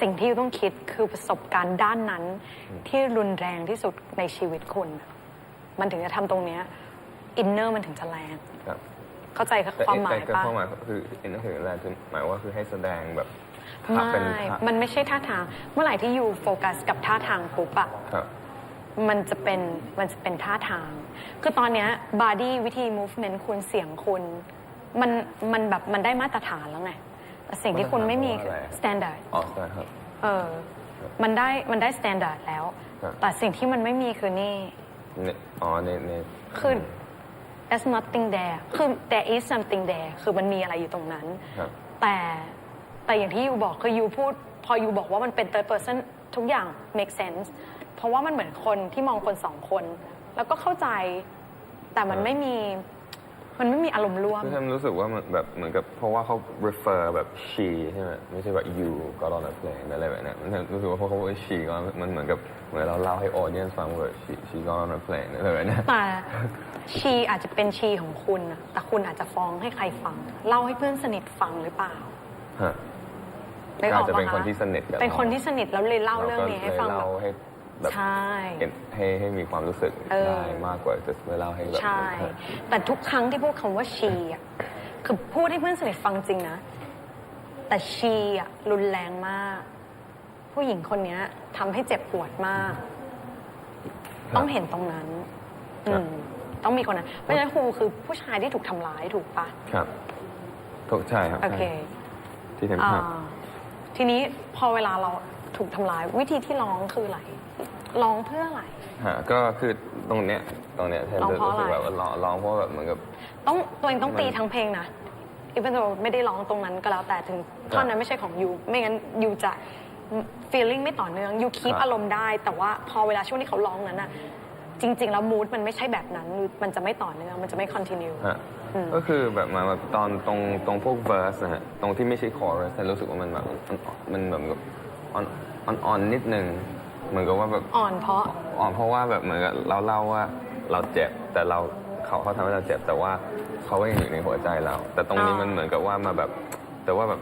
สิ่งที่ต้องคิดคือประสบการณ์ด้านนั้น ที่รุนแรงที่สุดในชีวิตคุณ มันถึงจะทำตรงเนี้อินเนอร์มันถึงจะแรง ครับเข้าใจแต่ความหมายแต่ปะความหมายคืออินนั่นคืออะไรคือหมายว่าคือให้แสดงแบบไม่เป็นท่ามันไม่ใช่ท่าทาง เมื่อไหร่ที่อยู่โฟกัสกับท่าทางปุ๊บอะ ครับ มันจะเป็นมันจะเป็นท่าทาง คือตอนเนี้บาดี้วิธี movement คุณเสียงคุณ มันมันแบบมันได้มาตรฐานแล้วไงแต่ สิ่งที่คุณไม่มีมาตรฐานว่าอะไร standard อ๋อใช่ครับ เออ มันได้มันได้ standard แล้ว ครับ แต่สิ่งที่มันไม่มีคือนี่ในอ๋อในในคือ there's nothing there คือ there is something there คือมันมีอะไรอยู่ตรงนั้น ครับ แต่แต่อย่างที่ยูบอกคือยูพูด พอยูบอกว่ามันเป็น third person ทุกอย่าง make sense เพราะว่ามันเหมือนคนที่มองคนสองคน แล้วก็เข้าใจ แต่มันครับไม่มี มันไม่มีอารมณ์ร่วมคือฉันรู้สึกว่ามันแบบเหมือนกับเพราะว่าเขา refer แบบ she ใช่ไหมไม่ใช่แบบ you got on a plane อะไรแบบเนี้ยมันรู้สึกว่าเพราะเขาว่า she ก็มันเหมือนกับเหมือนเราเล่าให้ audience ฟังว่า she she got on a plane อะไรแบบเนี้ยแต่ ชีอาจจะเป็นชีของคุณน่ะแต่คุณอาจจะฟ้องให้ใครฟัง เล่าให้เพื่อนสนิทฟังหรือเปล่าฮะนึกก็ออาอจกจะปะเป็นคนคะที่สนิทกับเป็นคนราที่สนิทแล้วเลยเล่าเรื่องนี้ให้ฟังเราแบก็บเลยเล่าให้ แบบใช่เห็นให้ให้มีความรู้สึกเออ ได้มากกว่าจะเล่าให้แบบ ใช่ แต่ทุกครั้งที่พูดคำว่าชีอะคือพูดให้เพื่อนสนิทฟังจริงนะ แต่ชีอะรุนแรงมาก ผู้หญิงคนเนี้ยทำให้เจ็บปวดมากต้องเห็นตรงนั้นอืมต้องมีคนนั้นเพราะฉะนั้นครูคือผู้ชายที่ถูกทำร้ายถูกปะครับถูกใช่ครับโอเคใช่ที่เห็นอ่าภาพทีนี้พอเวลาเรา ถูกทำร้ายวิธีที่ร้องคืออะไรร้องเพื่ออะไร ฮะก็คือตรงเนี้ยตรงเนี้ยแทนร้องจะเพราะรู้สึกอะไรแบบว่าร้องร้องเพราะว่าแบบเหมือนกับ ต้องตัวเองต้องตีมันทั้งเพลงนะอีเวนต์ไม่ได้ร้องตรงนั้นก็แล้วแต่ถึงท่อนนั้นไม่ใช่ของยูไม่งั้นยูจะ feeling ไม่ต่อเนื่องยูคีปครับ อารมณ์ได้ แต่ว่าพอเวลาช่วงที่เขาร้องนั้นน่ะจริง ๆ แล้วมูดมันไม่ใช่แบบนั้น มันจะไม่ต่อเนื่องมันจะไม่ continue ฮะอืม ก็คือแบบมาแบบตอนตรงตรงพวก verse นะฮะตรงที่ไม่ใช่ chorus แต่รู้สึกว่ามันแบบมันมันแบบ อ่อนอ่อนอ่อนนิดนึงเหมือนกับว่าแบบอ่อนเพราะอ่อนเพราะว่าแบบเหมือนกับเราเล่าว่าเราเจ็บแต่เราเขาเขาทำให้เราเจ็บแต่ว่าเขาก็ยังอยู่ในหัวใจเรา แต่ตรงนี้อ่ามัมันเหมือนกับว่ามาแบบ แต่ว่าแบบ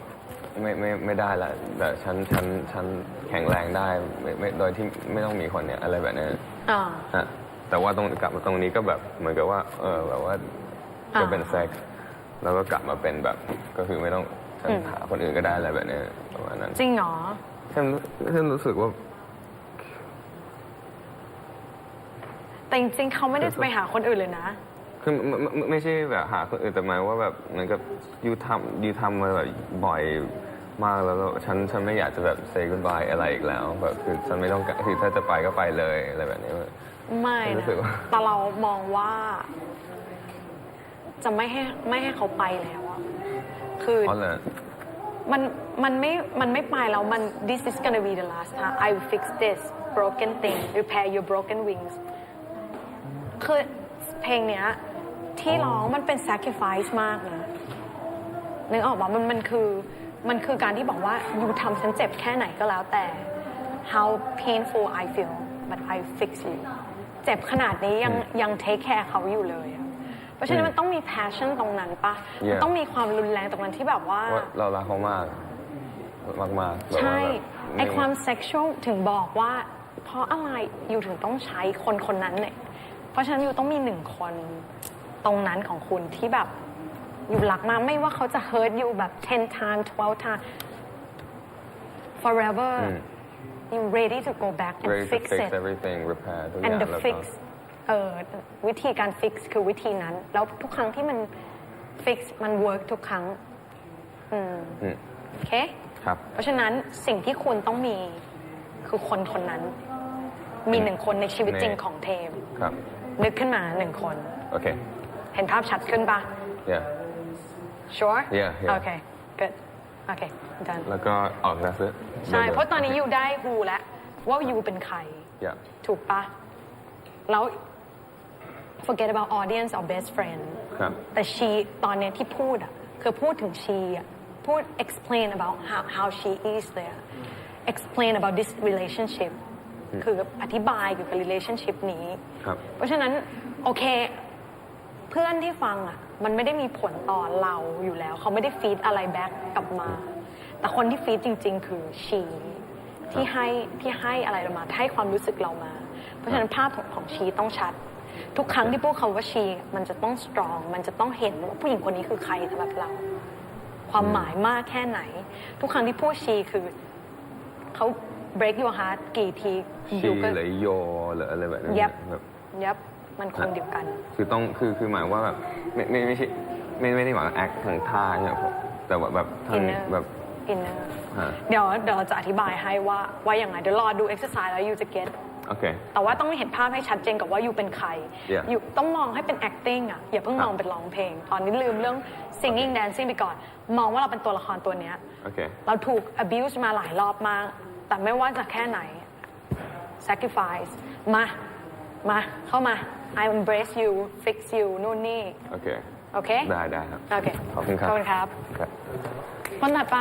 ไม่ไม่ไม่ได้ละแต่ฉันฉันฉันแข็งแรงได้ไม่ไม่โดยที่ไม่ต้องมีคนเนี่ยอะไรแบบเนี้ยอ่าฮะแต่ว่าตรงกลับมาตรงนี้ก็แบบเหมือนกับว่า เออแบบว่าก็เป็นอ่าเซ็กซ์แล้วก็กลับมาเป็นแบบก็คือไม่ต้องฉันอืมหาคนอื่นก็ได้อะไรแบบเนี้ยประมาณนั้น จริงเหรอ ฉันฉันรู้สึกว่า แต่จริงๆเขาไม่ได้ไปหาคนอื่นเลยนะ คือไม่ไม่ไม่ใช่แบบหาคนอื่นแต่หมายว่าแบบเหมือนกับยูทำยูทำมาแบบบ่อยมากแล้วแล้วฉันฉันไม่อยากจะแบบ say goodbye อะไรอีกแล้วแบบคือฉันไม่ต้องการคือถ้าจะไปก็ไปเลยอะไรแบบนี้ ไม่รู้นะสึกว่า แต่เรามองว่า จะไม่ให้ไม่ให้เขาไปแล้วอะคืออ๋อเลย มันมันไม่มันไม่ไปแล้วมัน this is gonna be the last time I will fix this broken thing repair your broken wings คือเพลงเนี้ยที่ร้องมันเป็น sacrifice มากนะนึกออกปะมันมันคือมันคือการที่บอกว่าอยู่ทำฉันเจ็บแค่ไหนก็แล้วแต่ how painful I feel but I fix you เจ็บขนาดนี้ยังยัง take care เขาอยู่เลยอะ เพราะฉะนั้นมันต้องมี passion ตรงนั้นปะมัน Yeah ต้องมีความรุนแรงตรงนั้นที่แบบว่า ว่าเรารักเขามาก มากมากๆแบบว่าใช่ แบบไอความเซ็กชวลถึงบอกว่า เพราะอะไรอยู่ถึงต้องใช้คนคนนั้นเนี่ย เพราะฉะนั้นอยู่ต้องมีหนึ่งคนตรงนั้นของคุณที่แบบอยู่รักมากไม่ว่าเขาจะ hurt you แบบ 10 times 12 times forever อืม you ready to go back and ready to fix fix it everything repair ทุกอย่า and ง the แล้วก็ fix เอ่อวิธีการ fix คือวิธีนั้น แล้วทุกครั้งที่มัน fix มัน work ทุกครั้งอืมอืมโอเค ครับ เพราะฉะนั้นสิ่งที่คุณต้องมีคือคนคนนั้น มีหนึ่งคนในชีวิตจริงของเทม ครับ นึกขึ้นมาหนึ่งคน โอเค เห็นภาพชัดขึ้นปะ yeah sure Yeah, yeah. โอเค good โอเค done แล้วก็ออกแล้วซื้อใช่ เพราะตอนนี้ยูได้ฮูแล้วว่ายูเป็นใครอย่าถูกปะแล้ว forget about audience or best friend ครับ แต่ชีตอนเนี้ยที่พูดอะคือพูดถึงชีอะพูด explain about how how she is there explain about this relationship คืออธิบายเกี่ยวกับ relationship นี้ ครับ เพราะฉะนั้น โอเค เพื่อนที่ฟังอะมันไม่ได้มีผลต่อเราอยู่แล้ว เขาไม่ได้ฟีดอะไรแบ็กกลับมา แต่คนที่ฟีดจริง ๆ คือชีที่ให้ที่ให้อะไรเรามาให้ความรู้สึกเรามา เพราะฉะนั้นภาพของของชีต้องชัด ทุกครั้งที่พูดคำว่าชี มันจะต้องสตรอง มันจะต้องเห็นว่าผู้หญิงคนนี้คือใครสำหรับเรา ความหมายมากแค่ไหน ทุกครั้งที่พูดชีคือเขา break your heart กี่ทีชีอยู่ก็หรือโยหรืออะไรแบบนั้นยับแบบยับมันคงเดียวกัน คือต้องคือคือหมายว่าแบบไม่ไม่ไม่ใช่ไม่ไม่ได้หมายว่าแอคทางท่าเนี่ยผมแต่ว่าแบบทาง Inner แบบอินเนอร์ฮะเดี๋ยวเดี๋ยวเราจะอธิบายให้ว่าว่าอย่างไรเดี๋ยวรอดู exercise แล้วยูจะ get โอ เคแต่ว่าต้องเห็นภาพให้ชัดเจนกับว่ายูเป็นใคร Yeah. ยูต้องมองให้เป็น acting อะ อย่าเพิ่งมองเป็นร้องเพลง ตอนนี้ลืมเรื่อง singing dancing ไปก่อน มองว่าเราเป็นตัวละครตัวเนี้ยโอเคเราถูก abuse มาหลายรอบมาก แต่ไม่ว่าจะแค่ไหน sacrifice มา มา เข้ามา I embrace you fix you นู่นนี่โอเคโอเค ได้ได้ครับ โอเค ขอบคุณครับ ขอบคุณครับ ครับ คนถัดไป